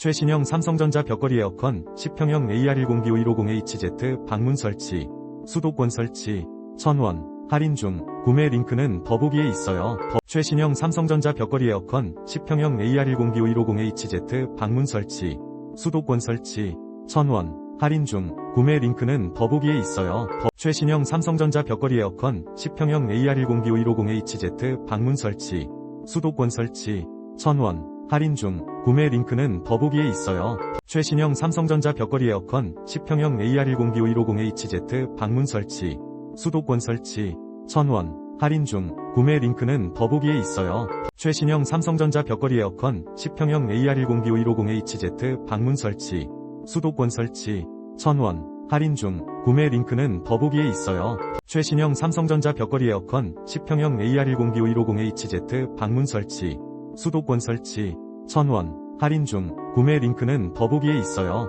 최신형 삼성전자 벽걸이 에어컨 10평형 AR10B5150HZ 방문 설치, 수도권 설치, 1000원, 할인 중, 구매 링크는 더보기에 있어요. 더- 최신형 삼성전자 벽걸이 에어컨 10평형 AR10B5150HZ 방문 설치, 수도권 설치, 1000원, 할인 중, 구매 링크는 더보기에 있어요. 더- 최신형 삼성전자 벽걸이 에어컨 10평형 AR10B5150HZ 방문 설치, 수도권 설치, 1000원, 할인 중, 구매 링크는 더보기에 있어요. 최신형 삼성전자 벽걸이 에어컨 10평형 AR10B5150HZ 방문 설치, 수도권 설치, 1000원, 할인 중, 구매 링크는 더보기에 있어요. 최신형 삼성전자 벽걸이 에어컨 10평형 AR10B5150HZ 방문 설치, 수도권 설치, 1000원, 할인 중, 구매 링크는 더보기에 있어요. 최신형 삼성전자 벽걸이 에어컨 10평형 AR10B5150HZ 방문 설치, 수도권 설치, 1000원, 할인 중, 구매 링크는 더보기에 있어요.